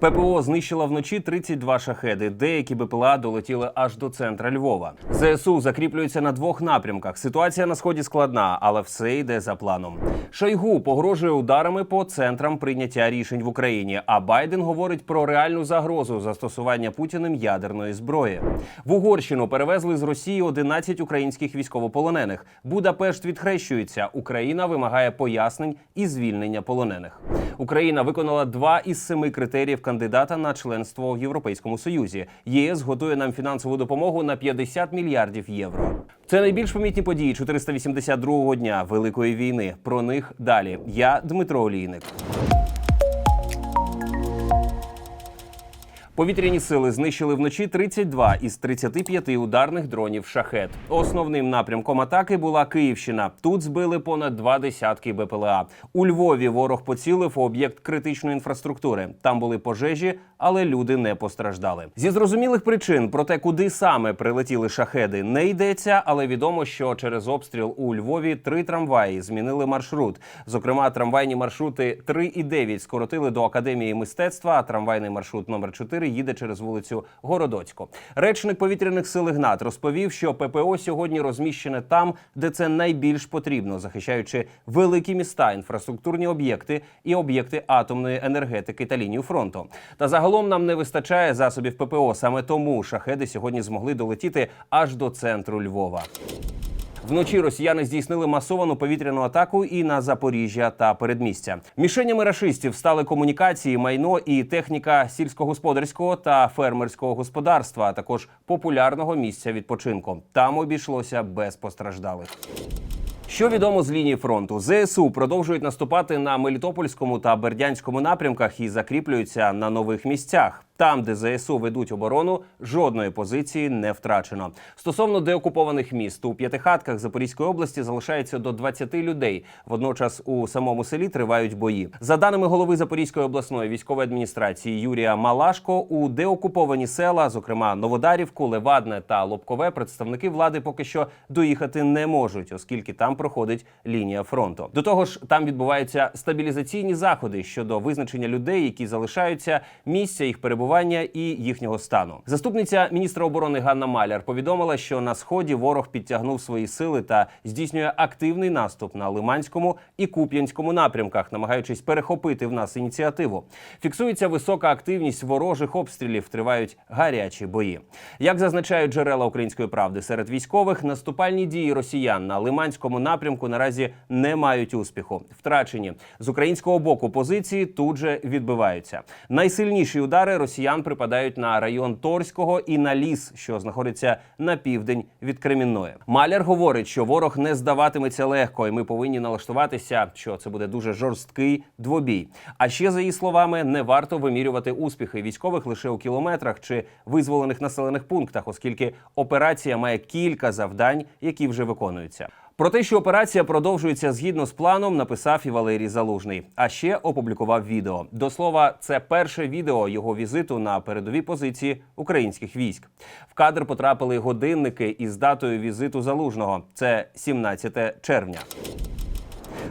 ППО знищила вночі 32 шахеди. Деякі БПЛА долетіли аж до центра Львова. ЗСУ закріплюється на двох напрямках. Ситуація на сході складна, але все йде за планом. Шойгу погрожує ударами по центрам прийняття рішень в Україні. А Байден говорить про реальну загрозу застосування Путіним ядерної зброї. В Угорщину перевезли з Росії 11 українських військовополонених. Будапешт відхрещується. Україна вимагає пояснень і звільнення полонених. Україна виконала два із семи критеріїв кандидата на членство в Європейському Союзі. ЄС готує нам фінансову допомогу на 50 мільярдів євро. Це найбільш помітні події 482-го дня Великої війни. Про них далі. Я Дмитро Олійник. Повітряні сили знищили вночі 32 із 35 ударних дронів шахет. Основним напрямком атаки була Київщина. Тут збили понад два десятки БПЛА. У Львові ворог поцілив у об'єкт критичної інфраструктури. Там були пожежі, але люди не постраждали. Зі зрозумілих причин про те, куди саме прилетіли шахеди, не йдеться, але відомо, що через обстріл у Львові три трамваї змінили маршрут. Зокрема, трамвайні маршрути 3 і 9 скоротили до академії мистецтва. А трамвайний маршрут номер 4 їде через вулицю Городоцьку. Речник повітряних сил Ігнат розповів, що ППО сьогодні розміщене там, де це найбільш потрібно, захищаючи великі міста, інфраструктурні об'єкти і об'єкти атомної енергетики та лінію фронту. Та загалом нам не вистачає засобів ППО. Саме тому шахеди сьогодні змогли долетіти аж до центру Львова. Вночі росіяни здійснили масовану повітряну атаку і на Запоріжжя та передмістя. Мішенями рашистів стали комунікації, майно і техніка сільськогосподарського та фермерського господарства, а також популярного місця відпочинку. Там обійшлося без постраждалих. Що відомо з лінії фронту? ЗСУ продовжують наступати на Мелітопольському та Бердянському напрямках і закріплюються на нових місцях. Там, де ЗСУ ведуть оборону, жодної позиції не втрачено. Стосовно деокупованих міст у п'ятихатках Запорізької області залишається до 20 людей. Водночас у самому селі тривають бої. За даними голови Запорізької обласної військової адміністрації Юрія Малашко, у деокуповані села, зокрема Новодарівку, Левадне та Лобкове, представники влади поки що доїхати не можуть, оскільки там проходить лінія фронту. До того ж, там відбуваються стабілізаційні заходи щодо визначення людей, які залишаються місця їх перебування і їхнього стану. Заступниця міністра оборони Ганна Маляр повідомила, що на сході ворог підтягнув свої сили та здійснює активний наступ на Лиманському і Куп'янському напрямках, намагаючись перехопити в нас ініціативу. Фіксується висока активність ворожих обстрілів. Тривають гарячі бої. Як зазначають джерела української правди серед військових, наступальні дії росіян на Лиманському напрямку наразі не мають успіху. Втрачені з українського боку позиції тут же відбиваються. Найсильніші удари росіян припадають на район Торського і на ліс, що знаходиться на південь від Кремінної. Маляр говорить, що ворог не здаватиметься легко, і ми повинні налаштуватися, що це буде дуже жорсткий двобій. А ще за її словами, не варто вимірювати успіхи військових лише у кілометрах чи визволених населених пунктах, оскільки операція має кілька завдань, які вже виконуються. Про те, що операція продовжується згідно з планом, написав і Валерій Залужний. А ще опублікував відео. До слова, це перше відео його візиту на передові позиції українських військ. В кадр потрапили годинники із датою візиту залужного. Це 17 червня.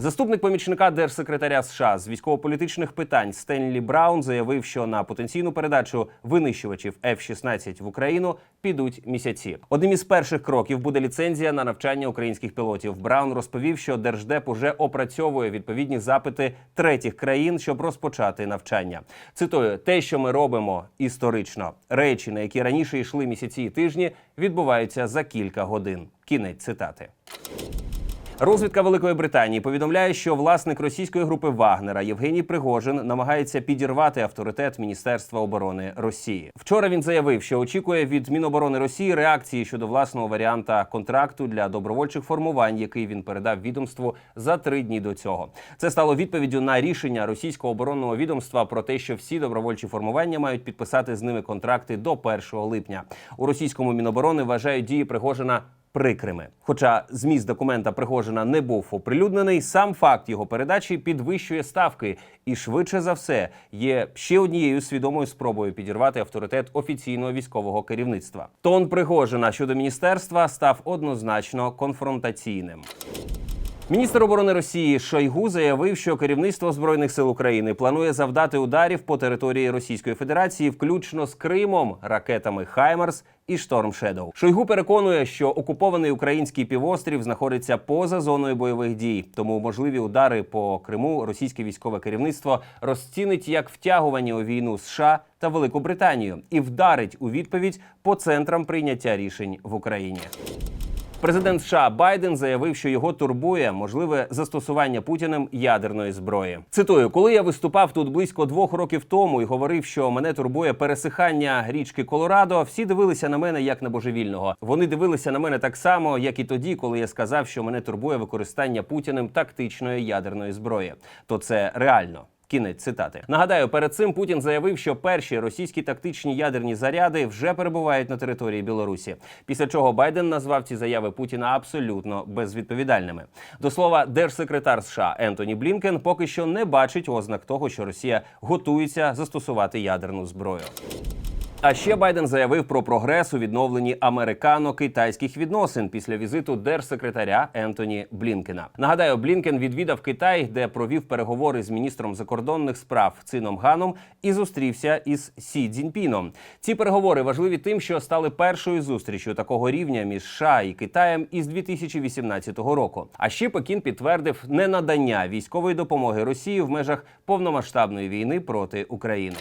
Заступник помічника держсекретаря США з військово-політичних питань Стенлі Браун заявив, що на потенційну передачу винищувачів F-16 в Україну підуть місяці. Одним із перших кроків буде ліцензія на навчання українських пілотів. Браун розповів, що держдеп уже опрацьовує відповідні запити третіх країн, щоб розпочати навчання. Цитую, те, що ми робимо історично, речі, на які раніше йшли місяці і тижні, відбуваються за кілька годин. Кінець цитати. Розвідка Великої Британії повідомляє, що власник російської групи Вагнера Євгеній Пригожин намагається підірвати авторитет Міністерства оборони Росії. Вчора він заявив, що очікує від Міноборони Росії реакції щодо власного варіанта контракту для добровольчих формувань, який він передав відомству за три дні до цього. Це стало відповіддю на рішення російського оборонного відомства про те, що всі добровольчі формування мають підписати з ними контракти до 1 липня. У російському міноборони вважають дії Пригожина прикрими. Хоча зміст документа Пригожина не був оприлюднений, сам факт його передачі підвищує ставки і швидше за все є ще однією свідомою спробою підірвати авторитет офіційного військового керівництва. Тон Пригожина щодо міністерства став однозначно конфронтаційним. Міністр оборони Росії Шойгу заявив, що керівництво збройних сил України планує завдати ударів по території Російської Федерації, включно з Кримом, ракетами Хаймарс і Шторм Шедоу. Шойгу переконує, що окупований український півострів знаходиться поза зоною бойових дій, тому можливі удари по Криму російське військове керівництво розцінить як втягування у війну США та Велику Британію і вдарить у відповідь по центрам прийняття рішень в Україні. Президент США Байден заявив, що його турбує можливе застосування Путіним ядерної зброї. Цитую, коли я виступав тут близько двох років тому і говорив, що мене турбує пересихання річки Колорадо, всі дивилися на мене як на божевільного. Вони дивилися на мене так само, як і тоді, коли я сказав, що мене турбує використання Путіним тактичної ядерної зброї. То це реально. Кінець цитати. Нагадаю, перед цим Путін заявив, що перші російські тактичні ядерні заряди вже перебувають на території Білорусі. Після чого Байден назвав ці заяви Путіна абсолютно безвідповідальними. До слова, держсекретар США Ентоні Блінкен поки що не бачить ознак того, що Росія готується застосувати ядерну зброю. А ще Байден заявив про прогрес у відновленні американо-китайських відносин після візиту держсекретаря Ентоні Блінкена. Нагадаю, Блінкен відвідав Китай, де провів переговори з міністром закордонних справ Цином Ганом і зустрівся із Сі Цзіньпіном. Ці переговори важливі тим, що стали першою зустрічю такого рівня між США і Китаєм із 2018 року. А ще Пекін підтвердив ненадання військової допомоги Росії в межах повномасштабної війни проти України.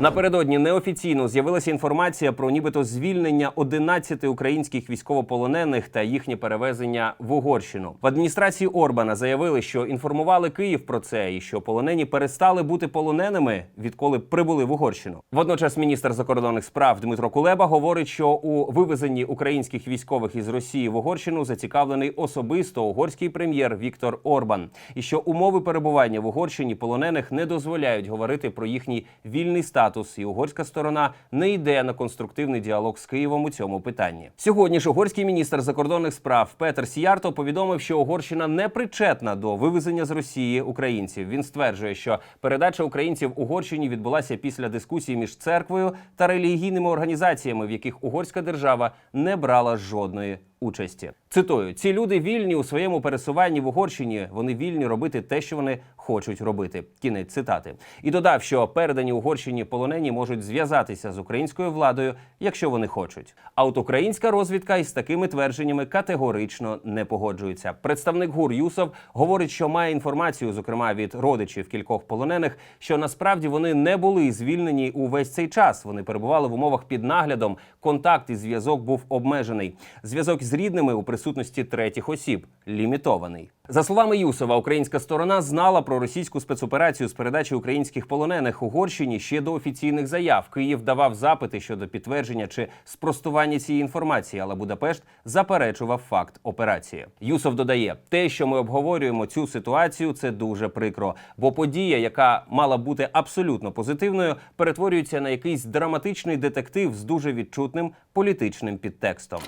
Напередодні неофіційно з'явилася інформація про нібито звільнення 11 українських військовополонених та їхнє перевезення в Угорщину. В адміністрації Орбана заявили, що інформували Київ про це і що полонені перестали бути полоненими, відколи прибули в Угорщину. Водночас міністр закордонних справ Дмитро Кулеба говорить, що у вивезенні українських військових із Росії в Угорщину зацікавлений особисто угорський прем'єр Віктор Орбан, і що умови перебування в Угорщині полонених не дозволяють говорити про їхній вільний статус, і угорська сторона не йде на конструктивний діалог з Києвом у цьому питанні. Сьогодні ж угорський міністр закордонних справ Петер Сіярто повідомив, що Угорщина не причетна до вивезення з Росії українців. Він стверджує, що передача українців Угорщині відбулася після дискусії між церквою та релігійними організаціями, в яких угорська держава не брала жодної участі. Цитую: ці люди вільні у своєму пересуванні в Угорщині. Вони вільні робити те, що вони хочуть робити. Кінець цитати. І додав, що передані Угорщині полонені можуть зв'язатися з українською владою, якщо вони хочуть. А от українська розвідка із такими твердженнями категорично не погоджується. Представник ГУР Юсов говорить, що має інформацію, зокрема від родичів кількох полонених, що насправді вони не були звільнені увесь цей час. Вони перебували в умовах під наглядом. Контакт і зв'язок був обмежений. Зв'язок з рідними у присутності третіх осіб лімітований. За словами Юсова, українська сторона знала про російську спецоперацію з передачі українських полонених Угорщині ще до офіційних заяв. Київ давав запити щодо підтвердження чи спростування цієї інформації, але Будапешт заперечував факт операції. Юсов додає, те, що ми обговорюємо цю ситуацію, це дуже прикро, бо подія, яка мала бути абсолютно позитивною, перетворюється на якийсь драматичний детектив з дуже відчутним політичним підтекстом.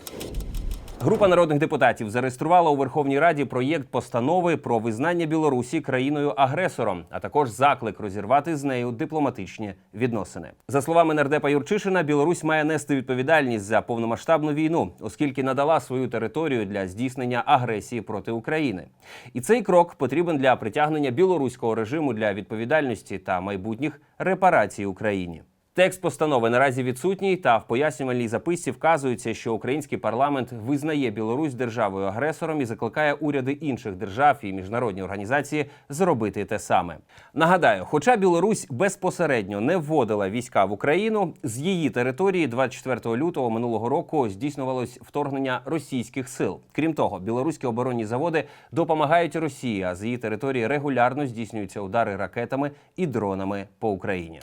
Група народних депутатів зареєструвала у Верховній Раді проєкт постанови про визнання Білорусі країною-агресором, а також заклик розірвати з нею дипломатичні відносини. За словами нардепа Юрчишина, Білорусь має нести відповідальність за повномасштабну війну, оскільки надала свою територію для здійснення агресії проти України. І цей крок потрібен для притягнення білоруського режиму для відповідальності та майбутніх репарацій Україні. Текст постанови наразі відсутній, та в пояснювальній записці вказується, що український парламент визнає Білорусь державою агресором і закликає уряди інших держав і міжнародні організації зробити те саме. Нагадаю, хоча Білорусь безпосередньо не вводила війська в Україну, з її території 24 лютого минулого року здійснювалось вторгнення російських сил. Крім того, білоруські оборонні заводи допомагають Росії, а з її території регулярно здійснюються удари ракетами і дронами по Україні.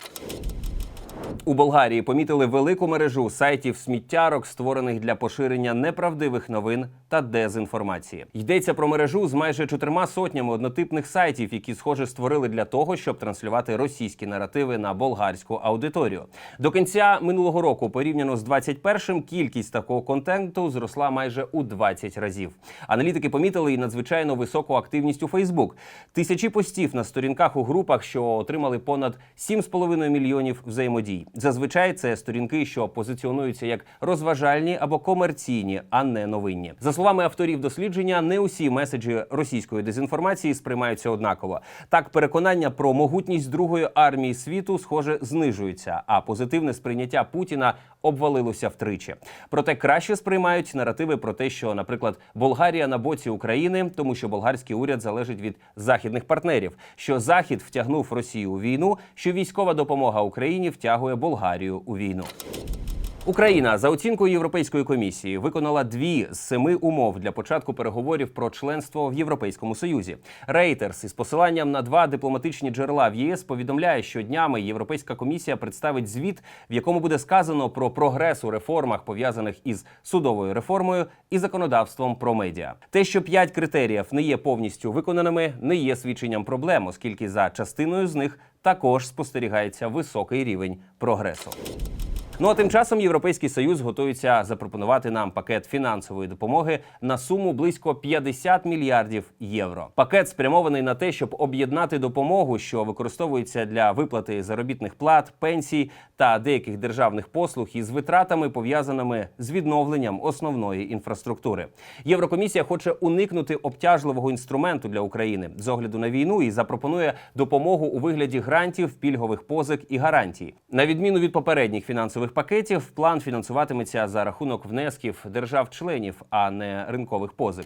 У Болгарії помітили велику мережу сайтів сміттярок, створених для поширення неправдивих новин та дезінформації. Йдеться про мережу з майже чотирма сотнями однотипних сайтів, які, схоже, створили для того, щоб транслювати російські наративи на болгарську аудиторію. До кінця минулого року, порівняно з 21-м, кількість такого контенту зросла майже у 20 разів. Аналітики помітили і надзвичайно високу активність у Фейсбук. Тисячі постів на сторінках у групах, що отримали понад 7,5 мільйонів взаємодій. Подій. Зазвичай це сторінки, що позиціонуються як розважальні або комерційні, а не новинні. За словами авторів дослідження, не усі меседжі російської дезінформації сприймаються однаково. Так, переконання про могутність другої армії світу, схоже, знижується, а позитивне сприйняття Путіна обвалилося втричі. Проте краще сприймають наративи про те, що, наприклад, Болгарія на боці України, тому що болгарський уряд залежить від західних партнерів, що Захід втягнув Росію у війну, що військова допомога Україні втягує Болгарію у війну. Україна за оцінкою Європейської комісії виконала дві з семи умов для початку переговорів про членство в Європейському Союзі. Рейтерс із посиланням на два дипломатичні джерела в ЄС повідомляє, що днями Європейська комісія представить звіт, в якому буде сказано про прогрес у реформах, пов'язаних із судовою реформою і законодавством про медіа. Те, що п'ять критеріїв не є повністю виконаними, не є свідченням проблем, оскільки за частиною з них також спостерігається високий рівень прогресу. Ну а тим часом Європейський Союз готується запропонувати нам пакет фінансової допомоги на суму близько 50 мільярдів євро. Пакет спрямований на те, щоб об'єднати допомогу, що використовується для виплати заробітних плат, пенсій та деяких державних послуг із витратами пов'язаними з відновленням основної інфраструктури. Єврокомісія хоче уникнути обтяжливого інструменту для України з огляду на війну і запропонує допомогу у вигляді грантів, пільгових позик і гарантій. На відміну від попередніх фінансових пакетів, план фінансуватиметься за рахунок внесків держав-членів, а не ринкових позик.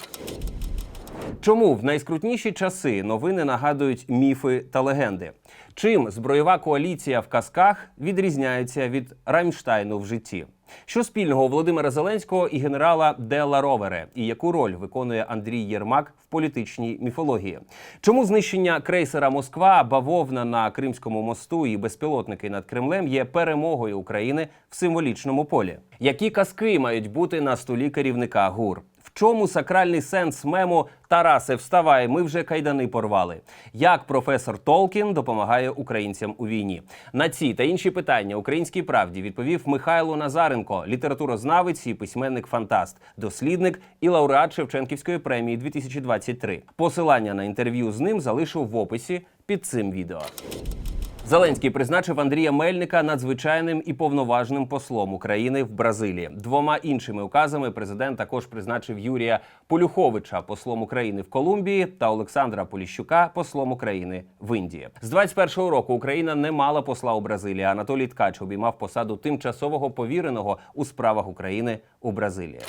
Чому в найскрутніші часи новини нагадують міфи та легенди? Чим збройова коаліція в казках відрізняється від Раймштайну в житті? Що спільного Володимира Зеленського і генерала Дела Ровере, і яку роль виконує Андрій Єрмак в політичній міфології? Чому знищення крейсера Москва, бавовна на Кримському мосту і безпілотники над Кремлем є перемогою України в символічному полі? Які казки мають бути на столі керівника ГУР? Чому сакральний сенс мему Тарасе, вставай, ми вже кайдани порвали. Як професор Толкін допомагає українцям у війні? На ці та інші питання українській правді відповів Михайло Назаренко, літературознавець і письменник-фантаст, дослідник і лауреат Шевченківської премії 2023. Посилання на інтерв'ю з ним залишу в описі під цим відео. Зеленський призначив Андрія Мельника надзвичайним і повноважним послом України в Бразилії. Двома іншими указами президент також призначив Юрія Полюховича послом України в Колумбії та Олександра Поліщука послом України в Індії. З 21-го року Україна не мала посла у Бразилії. Анатолій Ткач обіймав посаду тимчасового повіреного у справах України у Бразилії.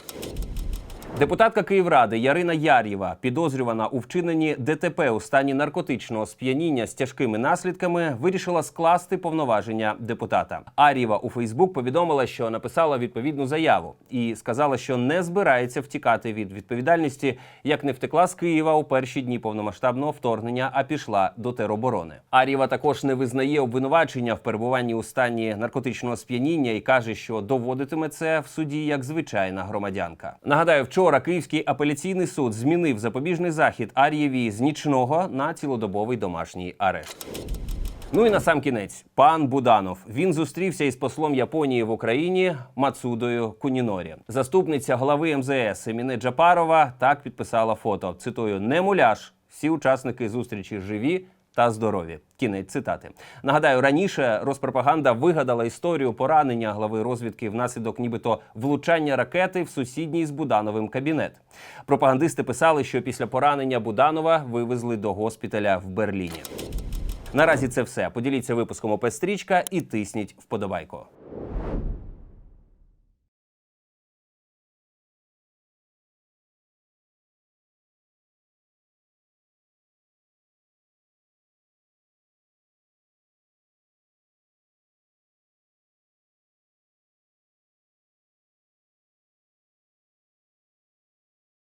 Депутатка Київради Ярина Яр'єва, підозрювана у вчиненні ДТП у стані наркотичного сп'яніння з тяжкими наслідками, вирішила скласти повноваження депутата. Ар'єва у Фейсбук повідомила, що написала відповідну заяву і сказала, що не збирається втікати від відповідальності, як не втекла з Києва у перші дні повномасштабного вторгнення, а пішла до тероборони. Ар'єва також не визнає обвинувачення в перебуванні у стані наркотичного сп'яніння і каже, що доводитиме це в суді як звичайна громадянка. Нагадаю, вчора. Вчора Київський апеляційний суд змінив запобіжний захід Ар'єві з нічного на цілодобовий домашній арешт. Ну і на сам кінець, пан Буданов. Він зустрівся із послом Японії в Україні Мацудою Кунінорі. Заступниця глави МЗС Еміне Джапарова так підписала фото. Цитую: не муляж. Всі учасники зустрічі живі та здорові. Кінець цитати. Нагадаю, раніше розпропаганда вигадала історію поранення глави розвідки внаслідок, нібито влучання ракети в сусідній з Будановим кабінет. Пропагандисти писали, що після поранення Буданова вивезли до госпіталя в Берліні. Наразі це все. Поділіться випуском ОП «Стрічка» і тисніть вподобайку.